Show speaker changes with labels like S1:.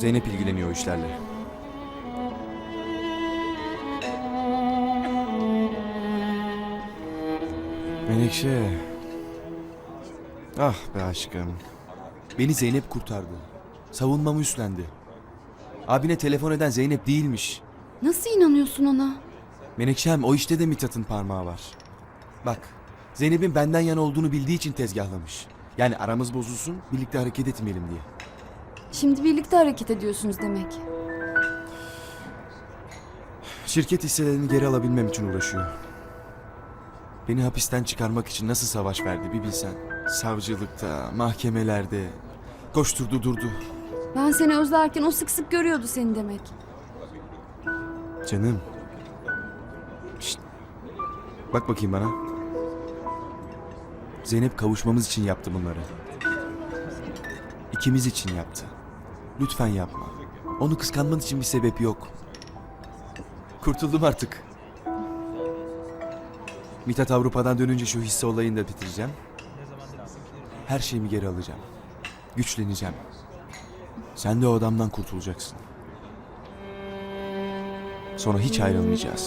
S1: Zeynep ilgileniyor o işlerle. Menekşe. Ah be aşkım. Beni Zeynep kurtardı. Savunmamı üstlendi. Abine telefon eden Zeynep değilmiş.
S2: Nasıl inanıyorsun ona?
S1: Menekşem o işte de Mithat'ın parmağı var. Bak Zeynep'in benden yana olduğunu bildiği için tezgahlamış. Yani aramız bozulsun birlikte hareket etmeyelim diye.
S2: Şimdi birlikte hareket ediyorsunuz demek.
S1: Şirket hisselerini geri alabilmem için uğraşıyor. Beni hapisten çıkarmak için nasıl savaş verdi bir bilsen. Savcılıkta, mahkemelerde. Koşturdu durdu.
S2: Ben seni özlerken o sık sık görüyordu seni demek.
S1: Canım. Şşt. Bak bakayım bana. Zeynep kavuşmamız için yaptı bunları. İkimiz için yaptı. Lütfen yapma. Onu kıskanman için bir sebep yok. Kurtuldum artık. Mithat Avrupa'dan dönünce şu hisse olayını da bitireceğim. Her şeyimi geri alacağım. Güçleneceğim. Sen de o adamdan kurtulacaksın. Sonra hiç ayrılmayacağız.